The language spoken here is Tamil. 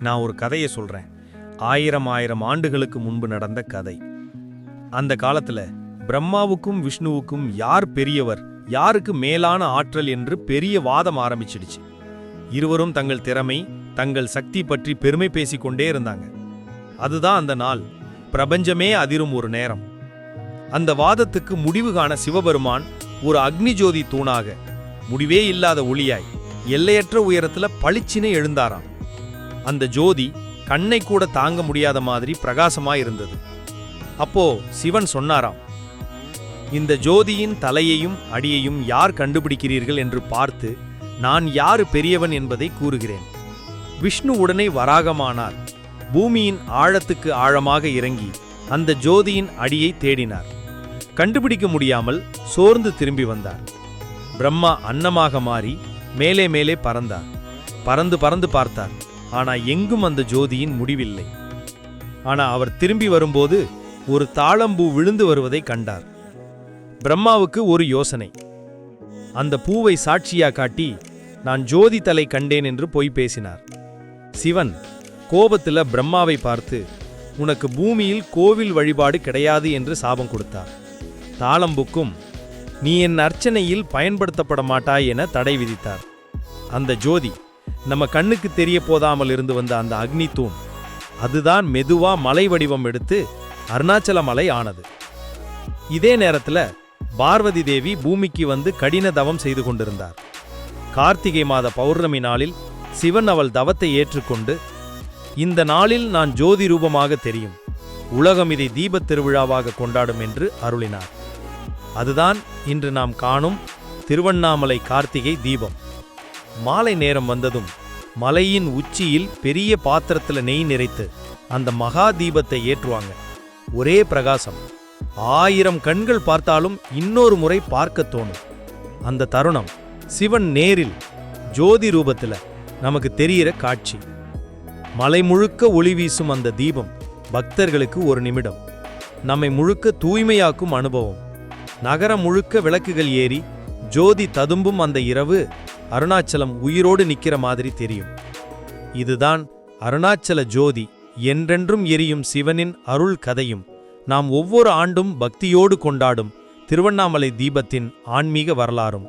நான் ஒரு கதையை சொல்கிறேன் ஆயிரம் ஆயிரம் ஆண்டுகளுக்கு முன்பு நடந்த கதை. அந்த காலத்தில் பிரம்மாவுக்கும் விஷ்ணுவுக்கும் யார் பெரியவர் யாருக்கு மேலான ஆற்றல் என்று பெரிய வாதம் ஆரம்பிச்சிடுச்சு. இருவரும் தங்கள் திறமை தங்கள் சக்தி பற்றி பெருமை பேசிக்கொண்டே இருந்தாங்க. அதுதான் அந்த நாள். பிரபஞ்சமே அதிரும் ஒரு நேரம். அந்த வாதத்துக்கு முடிவு காண சிவபெருமான் ஒரு அக்னி ஜோதி தூணாக முடிவே இல்லாத ஒளியாய் எல்லையற்ற உயரத்தில் பளிச்சினை எழுந்தாராம். அந்த ஜோதி கண்ணை கூட தாங்க முடியாத மாதிரி பிரகாசமா இருந்தது அப்போ சிவன் சொன்னாராம் இந்த ஜோதியின் தலையையும் அடியையும் யார் கண்டுபிடிக்கிறீர்கள் என்று பார்த்து நான் யாரு பெரியவன் என்பதை கூறுகிறேன். விஷ்ணு உடனே வராகமானார். பூமியின் ஆழத்துக்கு ஆழமாக இறங்கி அந்த ஜோதியின் அடியை தேடினார். கண்டுபிடிக்க முடியாமல் சோர்ந்து திரும்பி வந்தார். பிரம்மா அன்னமாக மாறி மேலே மேலே பறந்தார். பறந்து பறந்து பார்த்தார். ஆனா எங்கும் அந்த ஜோதியின் முடிவில்லை. ஆனா அவர் திரும்பி வரும்போது ஒரு தாளம்பூ விழுந்து வருவதை கண்டார். பிரம்மாவுக்கு ஒரு யோசனை. அந்த பூவை சாட்சியா காட்டி நான் ஜோதி தலை கண்டேன் என்று பொய் பேசினார். சிவன் கோபத்துல பிரம்மாவை பார்த்து உனக்கு பூமியில் கோவில் வழிபாடு கிடையாது என்று சாபம் கொடுத்தார். தாளம்புக்கும் நீ என் அர்ச்சனையில் பயன்படுத்தப்பட மாட்டாய் என தடை விதித்தார். அந்த ஜோதி நம்ம கண்ணுக்கு தெரிய போதாமல் இருந்து வந்த அந்த அக்னி தூண். அதுதான் மெதுவா மலை வடிவம் எடுத்து அருணாச்சல மலை ஆனது. இதே நேரத்துல பார்வதி தேவி பூமிக்கு வந்து கடின தவம் செய்து கொண்டிருந்தார். கார்த்திகை மாத பௌர்ணமி நாளில் சிவன் அவள் தவத்தை ஏற்றுக்கொண்டு இந்த நாளில் நான் ஜோதி ரூபமாக தெரியும். உலகம் இதை தீபத் திருவிழாவாக கொண்டாடும் என்று அருளினார். அதுதான் இன்று நாம் காணும் திருவண்ணாமலை கார்த்திகை தீபம். மாலை நேரம் வந்ததும் மலையின் உச்சியில் பெரிய பாத்திரத்துல நெய் நிறைத்து அந்த மகா தீபத்தை ஏற்றுவாங்க. ஒரே பிரகாசம். ஆயிரம் கண்கள் பார்த்தாலும் இன்னொரு முறை பார்க்க தோணும். அந்த தருணம் சிவன் நேரில் ஜோதி ரூபத்துல நமக்கு தெரியிற காட்சி. மலை முழுக்க ஒளி வீசும் அந்த தீபம் பக்தர்களுக்கு ஒரு நிமிடம். நம்மை முழுக்க தூய்மையாக்கும் அனுபவம். நகரம் முழுக்க விளக்குகள் ஏறி ஜோதி ததும்பும் அந்த இரவு அருணாச்சலம் உயிரோடு நிக்கிற மாதிரி தெரியும். இதுதான் அருணாச்சல ஜோதி என்றென்றும் எரியும் சிவனின் அருள் கதையும். நாம் ஒவ்வொரு ஆண்டும் பக்தியோடு கொண்டாடும் திருவண்ணாமலை தீபத்தின் ஆன்மீக வரலாறும்.